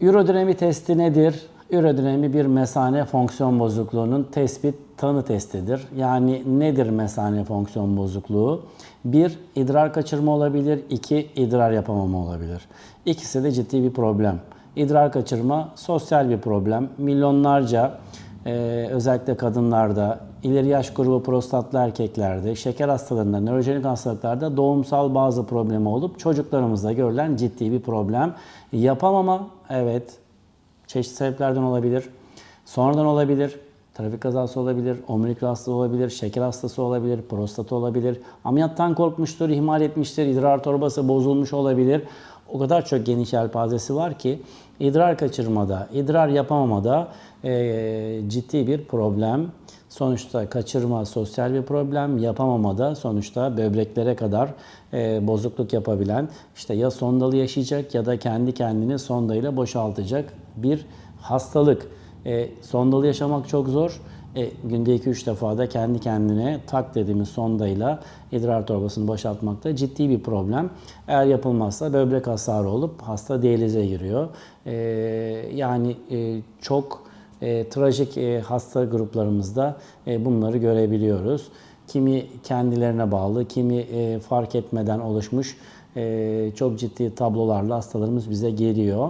Ürodinami testi nedir? Ürodinami bir mesane fonksiyon bozukluğunun tespit tanı testidir. Yani nedir mesane fonksiyon bozukluğu? Bir, idrar kaçırma olabilir. iki idrar yapamama olabilir. İkisi de ciddi bir problem. İdrar kaçırma sosyal bir problem. Milyonlarca e, özellikle kadınlarda, ileri yaş grubu prostatlı erkeklerde, şeker hastalarında, nörojenik hastalıklarda doğumsal bazı problemi olup çocuklarımızda görülen ciddi bir problem. Yapamama, evet, çeşitli sebeplerden olabilir. Sonradan olabilir. Trafik kazası olabilir, omurilik hastalığı olabilir, şeker hastası olabilir, prostatı olabilir. Ameliyattan korkmuştur, ihmal etmiştir, idrar torbası bozulmuş olabilir. O kadar çok geniş yelpazesi var ki idrar kaçırmada, idrar yapamamada eee, ciddi bir problem. Sonuçta kaçırma sosyal bir problem, yapamamada sonuçta böbreklere kadar eee, bozukluk yapabilen işte ya sondalı yaşayacak ya da kendi kendini sondayla boşaltacak bir hastalık. E, sondalı yaşamak çok zor. E, günde 2-3 defa da kendi kendine tak dediğimiz sondayla idrar torbasını boşaltmak da ciddi bir problem. Eğer yapılmazsa böbrek hasarı olup hasta diyalize giriyor. E, yani e, çok e, trajik e, hasta gruplarımızda e, bunları görebiliyoruz. Kimi kendilerine bağlı, kimi e, fark etmeden oluşmuş e, çok ciddi tablolarla hastalarımız bize geliyor.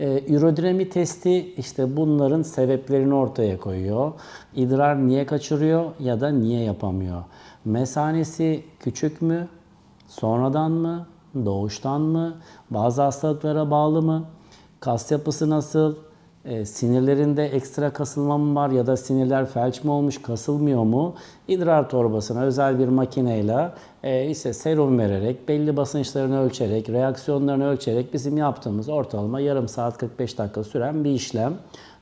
E, ürodinami testi işte bunların sebeplerini ortaya koyuyor. İdrar niye kaçırıyor ya da niye yapamıyor? Mesanesi küçük mü? Sonradan mı? Doğuştan mı? Bazı hastalıklara bağlı mı? Kas yapısı nasıl? E, sinirlerinde ekstra kasılma mı var ya da sinirler felç mi olmuş, kasılmıyor mu? İdrar torbasına özel bir makineyle e, işte serum vererek, belli basınçlarını ölçerek, reaksiyonlarını ölçerek bizim yaptığımız ortalama yarım saat 45 dakika süren bir işlem.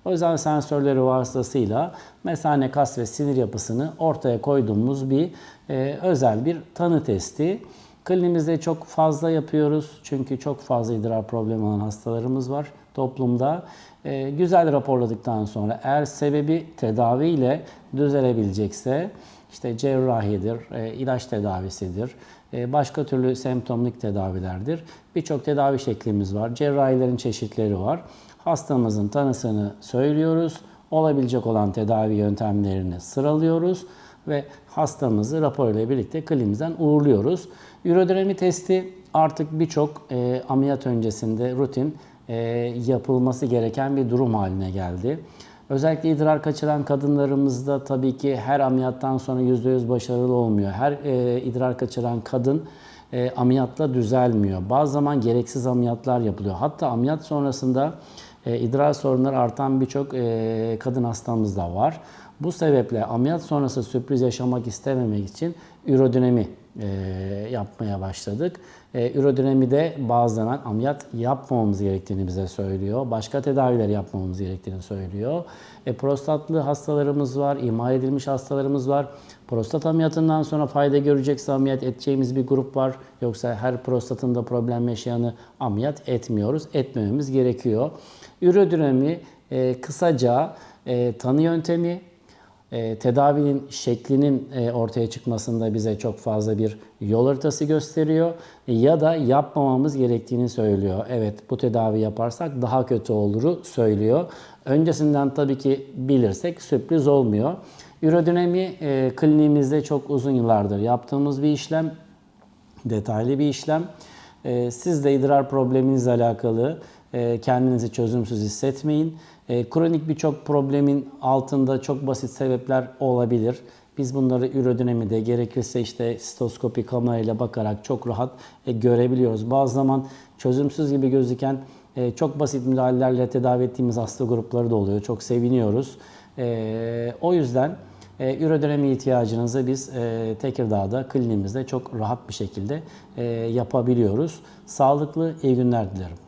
O yüzden sensörleri vasıtasıyla mesane kas ve sinir yapısını ortaya koyduğumuz bir e, özel bir tanı testi. Klinimizde çok fazla yapıyoruz çünkü çok fazla idrar problemi olan hastalarımız var toplumda. Ee, güzel raporladıktan sonra eğer sebebi tedaviyle düzelebilecekse işte cerrahidir, e, ilaç tedavisidir, e, başka türlü semptomik tedavilerdir. Birçok tedavi şeklimiz var. Cerrahilerin çeşitleri var. Hastamızın tanısını söylüyoruz. Olabilecek olan tedavi yöntemlerini sıralıyoruz ve hastamızı rapor ile birlikte klinimizden uğurluyoruz. Ürodinami testi artık birçok e, ameliyat öncesinde rutin e, yapılması gereken bir durum haline geldi. Özellikle idrar kaçıran kadınlarımızda tabii ki her ameliyattan sonra %100 başarılı olmuyor. Her e, idrar kaçıran kadın e, ameliyatla düzelmiyor. Bazı zaman gereksiz ameliyatlar yapılıyor. Hatta ameliyat sonrasında e, idrar sorunları artan birçok e, kadın hastamız da var. Bu sebeple ameliyat sonrası sürpriz yaşamak istememek için ürodinami e, yapmaya başladık. E, ürodinami de bazılarından ameliyat yapmamamız gerektiğini bize söylüyor. Başka tedaviler yapmamamız gerektiğini söylüyor. E, prostatlı hastalarımız var, ihmal edilmiş hastalarımız var. Prostat ameliyatından sonra fayda görecekse ameliyat edeceğimiz bir grup var. Yoksa her prostatında problem yaşayanı ameliyat etmiyoruz. Etmememiz gerekiyor. Ürodinami e, kısaca e, tanı yöntemi, e, tedavinin şeklinin e, ortaya çıkmasında bize çok fazla bir yol haritası gösteriyor ya da yapmamamız gerektiğini söylüyor. Evet bu tedavi yaparsak daha kötü oluru söylüyor. Öncesinden tabii ki bilirsek sürpriz olmuyor. Ürodinami e, kliniğimizde çok uzun yıllardır yaptığımız bir işlem. Detaylı bir işlem. E, siz de idrar probleminizle alakalı e, kendinizi çözümsüz hissetmeyin. E, kronik birçok problemin altında çok basit sebepler olabilir. Biz bunları ürodinamide gerekirse işte sitoskopi kamerayla bakarak çok rahat e, görebiliyoruz. Bazı zaman çözümsüz gibi gözüken e, çok basit müdahalelerle tedavi ettiğimiz hasta grupları da oluyor. Çok seviniyoruz. E, o yüzden e, ürodinami ihtiyacınızı biz e, Tekirdağ'da klinimizde çok rahat bir şekilde e, yapabiliyoruz. Sağlıklı iyi günler dilerim.